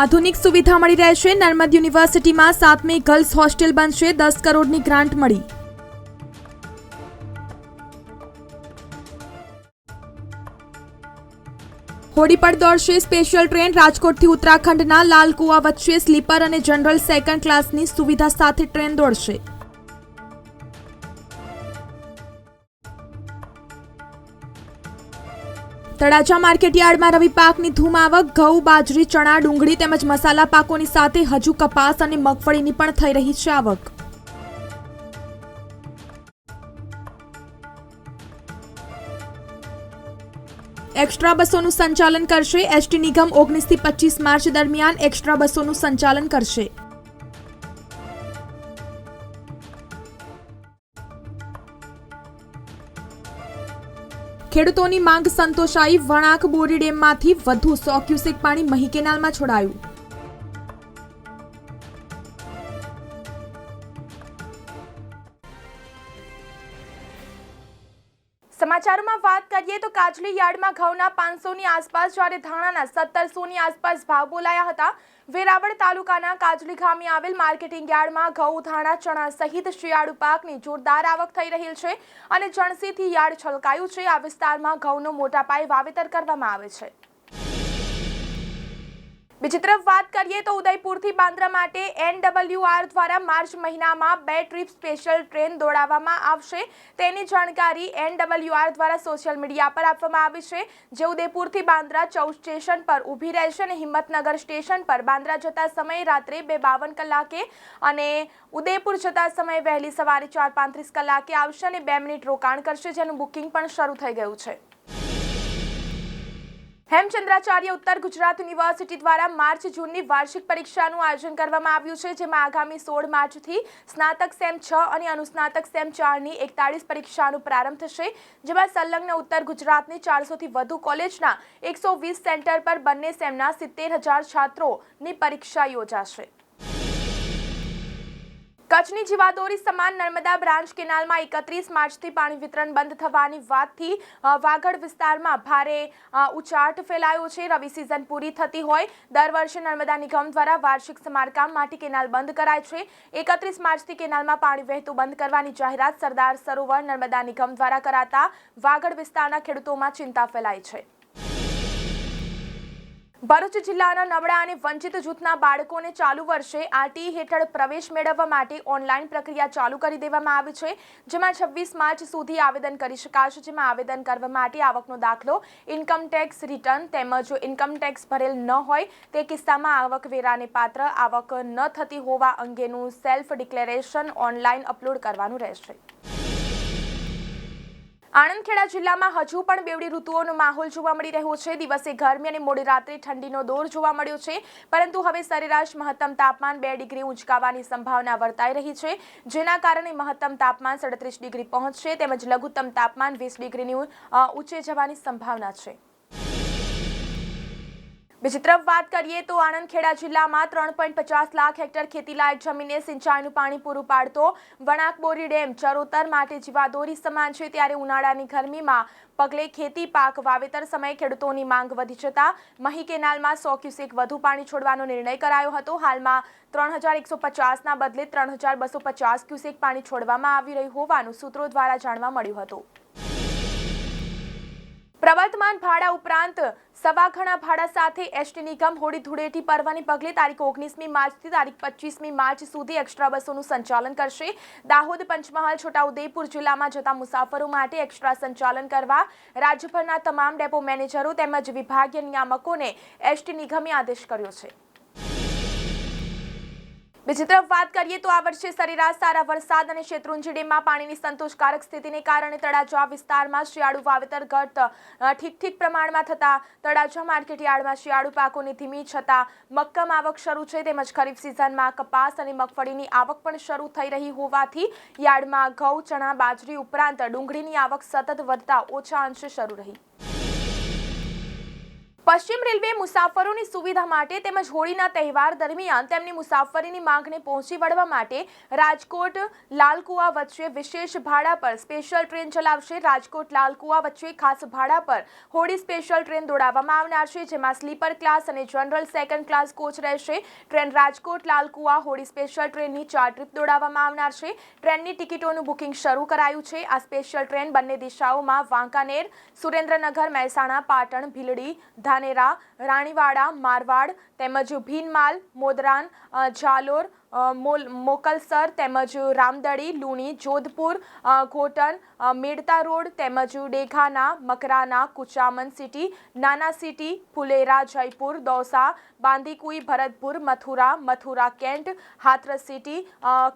આધુનિક સુવિધા મળી રહેશે. નર્મદ યુનિવર્સિટીમાં સાતમી ગર્લ્સ હોસ્ટેલ બનશે. દસ કરોડની ગ્રાન્ટ મળી. હોડી પર દોડશે સ્પેશિયલ ટ્રેન. રાજકોટથી ઉત્તરાખંડના લાલકુવા વચ્ચે સ્લીપર અને જનરલ સેકન્ડ ક્લાસની સુવિધા સાથે ટ્રેન દોડશે. તળાજા માર્કેટયાર્ડમાં રવિ પાકની ધૂમ આવક, ઘઉં, બાજરી, ચણા, ડુંગળી તેમજ મસાલા પાકોની સાથે હજુ કપાસ અને મગફળીની પણ થઈ રહી છે આવક. એક્સ્ટ્રા બસોનું સંચાલન કરશે. એસટી નિગમ ઓગણીસથી પચીસ માર્ચ દરમિયાન એક્સ્ટ્રા બસોનું સંચાલન કરશે. ખેડૂતોની માંગ સંતોષાઈ વણાક બોરી ડેમમાંથી વધુ સો ક્યુસેક પાણી મહી કેનાલમાં છોડાયું. સમાચારોમાં વાત કરીએ તો કાજલી યાર્ડમાં ઘઉંના પાંચસોની આસપાસ જ્યારે ધાણાના સત્તરસોની આસપાસ ભાવ બોલાયા હતા, વેરાવળ તાલુકાના કાજલી ગામે આવેલ માર્કેટિંગ યાર્ડમાં ઘઉં, ધાણા, ચણા સહિત શિયાળુ પાકની જોરદાર આવક થઈ રહેલ છે અને જણસીથી યાર્ડ છલકાયું છે. આ વિસ્તારમાં ઘઉંનો મોટા પાયે વાવેતર કરવામાં આવે છે. બીજી તરફ વાત કરીએ તો ઉદયપુરથી બાંદ્રા માટે એનડબલ્યુઆર દ્વારા માર્ચ મહિનામાં બે ટ્રીપ સ્પેશિયલ ટ્રેન દોડાવવામાં આવશે. તેની જાણકારી એનડબલ્યુઆર દ્વારા સોશિયલ મીડિયા પર આપવામાં આવી છે, જે ઉદયપુરથી બાંદ્રા ચૌદ સ્ટેશન પર ઊભી રહેશે અને હિંમતનગર સ્ટેશન પર. બાંદ્રા જતા સમયે રાત્રે બે બાવન કલાકે અને ઉદયપુર જતા સમયે વહેલી સવારે ચાર પાંત્રીસ કલાકે આવશે અને બે મિનિટ રોકાણ કરશે, જેનું બુકિંગ પણ શરૂ થઈ ગયું છે. હેમચંદ્રાચાર્ય ઉત્તર ગુજરાત યુનિવર્સિટી દ્વારા માર્ચ જૂનની વાર્ષિક પરીક્ષાનું આયોજન કરવામાં આવ્યું છે, જેમાં આગામી સોળ માર્ચથી સ્નાતક સેમ છ અને અનુસ્નાતક સેમ ચારની એકતાળીસ પરીક્ષાનો પ્રારંભ થશે, જેમાં સંલગ્ન ઉત્તર ગુજરાતની ચારસોથી વધુ કોલેજના એકસો વીસ સેન્ટર પર બંને સેમના સિત્તેર હજાર છાત્રોની પરીક્ષા યોજાશે. કચ્છની જીવાદોરી સમાન નર્મદા બ્રાન્ચ કેનાલમાં એકત્રીસ માર્ચથી પાણી વિતરણ બંધ થવાની વાતથી વાગડ વિસ્તારમાં ભારે ઉચાટ ફેલાયો છે. રવિ સિઝન પૂરી થતી હોય, દર વર્ષે નર્મદા નિગમ દ્વારા વાર્ષિક સમારકામ માટે કેનાલ બંધ કરાય છે. એકત્રીસ માર્ચથી કેનાલમાં પાણી વહેતું બંધ કરવાની જાહેરાત સરદાર સરોવર નર્મદા નિગમ દ્વારા કરાતા વાગડ વિસ્તારના ખેડૂતોમાં ચિંતા ફેલાઈ છે. ભરૂચ જિલ્લાના નબળા અને વંચિત જૂથના બાળકોને ચાલુ વર્ષે આરટી હેઠળ પ્રવેશ મેળવવા માટે ઓનલાઈન પ્રક્રિયા ચાલુ કરી દેવામાં આવી છે, જેમાં છવ્વીસ માર્ચ સુધી આવેદન કરી શકાશે, જેમાં આવેદન કરવા માટે આવકનો દાખલો ઇન્કમ ટેક્સ રિટર્ન તેમજ ઇન્કમ ટેક્સ ભરેલ ન હોય તે કિસ્સામાં આવકવેરાને પાત્ર આવક ન થતી હોવા અંગેનું સેલ્ફ ડિક્લેરેશન ઓનલાઈન અપલોડ કરવાનું રહેશે. આણંદ ખેડા જિલ્લામાં હજુ પણ બેવડી ઋતુઓનો માહોલ જોવા મળી રહ્યો છે. દિવસે ગરમી અને મોડી રાત્રે ઠંડીનો દોર જોવા મળ્યો છે. પરંતુ હવે સરેરાશ મહત્તમ તાપમાન બે ડિગ્રી ઉંચકાવાની સંભાવના વર્તાઈ રહી છે. જેના કારણે મહત્તમ તાપમાન સડત્રીસ ડિગ્રી પહોંચશે. તેમજ લઘુત્તમ તાપમાન વીસ ડિગ્રીની ઊંચે જવાની સંભાવના છે. બીજી તરફ વાત કરીએ તો આણંદ ખેડા જિલ્લામાં ત્રણ પોઈન્ટ પચાસ લાખ હેક્ટર ખેતીલાયક જમીને સિંચાઈનું પાણી પૂરું પાડતો વણાકબોરી ડેમ ચરોતર માટે જીવાદોરી સમાન છે. ત્યારે ઉનાળાની ગરમીમાં પગલે ખેતી પાક વાવેતર સમયે ખેડૂતોની માંગ વધી જતા મહી કેનાલમાં સો ક્યુસેક વધુ પાણી છોડવાનો નિર્ણય કરાયો હતો. હાલમાં ત્રણ હજાર એકસો પચાસના બદલે ત્રણ હજાર બસો પચાસ ક્યુસેક પાણી છોડવામાં આવી રહ્યું હોવાનું સૂત્રો દ્વારા જાણવા મળ્યું હતું. પ્રવર્તમાન ભાડા ઉપરાંત સવા ઘણા ભાડા સાથે એસટી નિગમ હોળી ધૂળેટી પર્વને પગલે તારીખ ઓગણીસમી માર્ચથી તારીખ પચીસમી માર્ચ સુધી એક્સ્ટ્રા બસોનું સંચાલન કરશે. દાહોદ, પંચમહાલ, છોટાઉદેપુર જિલ્લામાં જતા મુસાફરો માટે એક્સ્ટ્રા સંચાલન કરવા રાજ્યભરના તમામ ડેપો મેનેજરો તેમજ વિભાગીય નિયામકોને એસટી નિગમે આદેશ કર્યો છે. બીજી તરફ વાત કરીએ તો આ વર્ષે સરેરાશ સારા વરસાદ અને શેત્રુંજી ડેમમાં પાણીની સંતોષકારક સ્થિતિને કારણે તળાજા વિસ્તારમાં શિયાળુ વાવેતર ઘટ ઠીક ઠીક પ્રમાણમાં થતા તળાજા માર્કેટ યાર્ડમાં શિયાળુ પાકોની ધીમી છતાં મક્કમ આવક શરૂ છે. તેમજ ખરીફ સિઝનમાં કપાસ અને મગફળીની આવક પણ શરૂ થઈ રહી હોવાથી યાર્ડમાં ઘઉં, ચણા, બાજરી ઉપરાંત ડુંગળીની આવક સતત વધતા ઓછા અંશે શરૂ રહી. પશ્ચિમ રેલવે મુસાફરોની સુવિધા માટે તેમજ હોળીના તહેવાર દરમિયાન તેમની મુસાફરીની માંગને પહોંચી વળવા માટે રાજકોટ લાલકુવા વચ્ચે વિશેષ ભાડા પર સ્પેશિયલ ટ્રેન ચલાવશે. રાજકોટ લાલકુવા વચ્ચે ખાસ ભાડા પર હોળી સ્પેશિયલ ટ્રેન દોડાવવામાં આવનાર છે, જેમાં સ્લીપર ક્લાસ અને જનરલ સેકન્ડ ક્લાસ કોચ રહેશે. ટ્રેન રાજકોટ લાલકુવા હોળી સ્પેશિયલ ટ્રેનની ચાર ટ્રીપ દોડાવવામાં આવનાર છે. ટ્રેનની ટિકિટોનું બુકિંગ શરૂ કરાયું છે. આ સ્પેશિયલ ટ્રેન બંને દિશાઓમાં વાંકાનેર, સુરેન્દ્રનગર, મહેસાણા, પાટણ, ભીલડી ધાનેરા, રાણીવાડા, મારવાડ તેમજ ભીનમાલ, મોદરાન મોલ, મોકલસર તેમજ રામદડી, લુણી, જોધપુર ઘોટન મેડતા રોડ તેમજ ડેઘાના, મકરાના, કુચામન સિટી, નાના city, Phulera, Jaipur, Dausa, Bandikui, Bharatpur, Mathura Mathura, cantt, Hathras city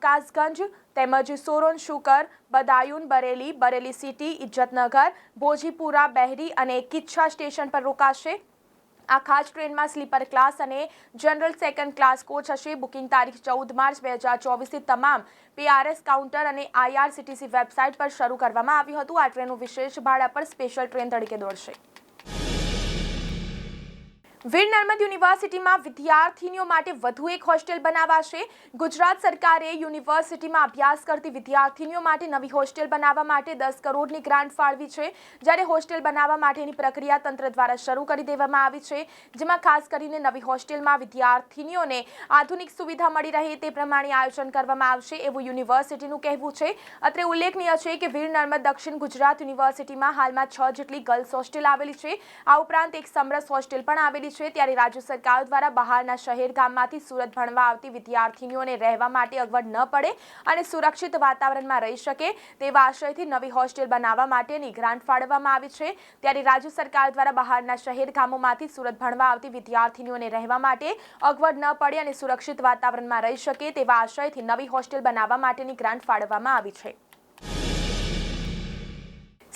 Kasganj તેમજ સોરોન શુકર, બદાયુન બરેલી બરેલી સિટી, ઇજ્જતનગર, ભોજીપુરા, બહેરી અને કિચ્છા સ્ટેશન પર રોકાશે. આ ખાસ ટ્રેનમાં સ્લીપર ક્લાસ અને જનરલ સેકન્ડ ક્લાસ કોચ હશે. બુકિંગ તારીખ ચૌદ માર્ચ બે હજાર ચોવીસથી તમામ પીઆરએસ કાઉન્ટર અને આઈઆરસીટીસી વેબસાઇટ પર શરૂ કરવામાં આવ્યું હતું. આ ટ્રેનનું વિશેષ ભાડા પર સ્પેશિયલ ટ્રેન તરીકે દોડશે. વીર નર્મદ યુનિવર્સિટીમાં વિદ્યાર્થીનીઓ માટે વધુ એક હોસ્ટેલ બનાવાશે. ગુજરાત સરકારે યુનિવર્સિટીમાં અભ્યાસ કરતી વિદ્યાર્થીનીઓ માટે નવી હોસ્ટેલ બનાવવા માટે દસ કરોડની ગ્રાન્ટ ફાળવી છે. જ્યારે હોસ્ટેલ બનાવવા માટેની પ્રક્રિયા તંત્ર દ્વારા શરૂ કરી દેવામાં આવી છે, જેમાં ખાસ કરીને નવી હોસ્ટેલમાં વિદ્યાર્થીનીઓને આધુનિક સુવિધા મળી રહે તે પ્રમાણે આયોજન કરવામાં આવશે એવું યુનિવર્સિટીનું કહેવું છે. અત્રે ઉલ્લેખનીય છે કે વીર નર્મદ દક્ષિણ ગુજરાત યુનિવર્સિટીમાં હાલમાં છ જેટલી ગર્લ્સ હોસ્ટેલ આવેલી છે. આ ઉપરાંત એક સમરસ હોસ્ટેલ પણ આવેલી છે ત્યારે રાજ્ય સરકાર દ્વારા બહારના શહેર ગામમાંથી સુરત ભણવા આવતી વિદ્યાર્થીનીઓને રહેવા માટે અગવડ ન પડે અને સુરક્ષિત વાતાવરણમાં રહી શકે તેવા આશયથી નવી હોસ્ટેલ બનાવવા માટેની ગ્રાન્ટ ફાળવવામાં આવી છે. ત્યારે રાજ્ય સરકાર દ્વારા બહારના શહેર ગામોમાંથી સુરત ભણવા આવતી વિદ્યાર્થીનીઓને રહેવા માટે અગવડ ન પડે અને સુરક્ષિત વાતાવરણમાં રહી શકે તેવા આશયથી નવી હોસ્ટેલ બનાવવા માટેની ગ્રાન્ટ ફાળવવામાં આવી છે.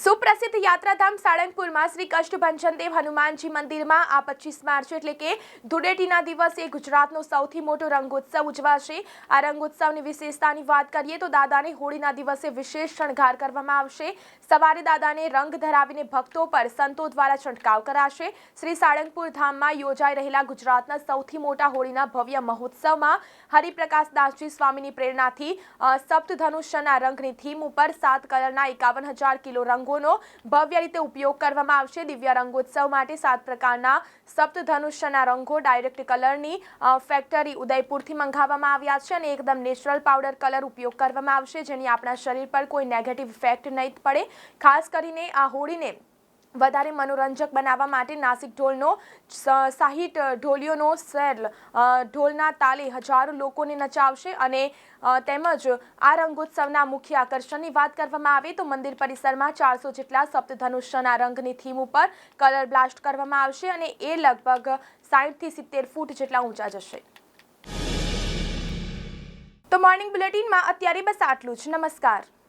સુપ્રસિદ્ધ યાત્રાધામ સાળંગપુરમાં શ્રી કષ્ટભંજનદેવ હનુમાનજી મંદિરમાં આ પચીસ માર્ચ એટલે કે ધૂળેટીના દિવસે ગુજરાતનો સૌથી મોટો રંગોત્સવ ઉજવાશે. આ રંગોત્સવની વિશેષતાની વાત કરીએ તો દાદાને હોળીના દિવસે વિશેષ શણગાર કરવામાં આવશે. સવારે દાદાને રંગ ધરાવીને ભક્તો પર સંતો દ્વારા છંટકાવ કરાશે. શ્રી સાળંગપુર ધામમાં યોજાઈ રહેલા ગુજરાતના સૌથી મોટા હોળીના ભવ્ય મહોત્સવમાં હરિપ્રકાશ દાસજી સ્વામીની પ્રેરણાથી સપ્તધનુષ્યના રંગની થીમ ઉપર સાત કલરના એકાવન હજાર કિલો રંગોનો ભવ્ય રીતે ઉપયોગ કરવામાં આવશે. દિવ્ય રંગોત્સવ માટે સાત પ્રકારના સપ્તધનુષ્યના રંગો ડાયરેક્ટ કલરની ફેક્ટરી ઉદયપુરથી મંગાવવામાં આવ્યા છે અને એકદમ નેચરલ પાવડર કલર ઉપયોગ કરવામાં આવશે, જેની આપણા શરીર પર કોઈ નેગેટિવ ઇફેક્ટ નહીં પડે. ખાસ કરીને આ હોળીને વધારે મનોરંજક બનાવવા માટે નાસિક ઢોલનો સાહીઠ ઢોલીઓનો સેલ ઢોલના તાલે હજારો લોકોને નચાવશે અને તેમજ આ રંગોત્સવના મુખ્ય આકર્ષણની વાત કરવામાં આવે તો મંદિર પરિસરમાં ચારસો જેટલા સપ્તધનુષ્યના રંગની થીમ ઉપર કલર બ્લાસ્ટ કરવામાં આવશે અને એ લગભગ સાઠથી સિત્તેર ફૂટ જેટલા ઊંચા જશે. તો મોર્નિંગ બુલેટિનમાં અત્યારે બસ આટલું જ. નમસ્કાર.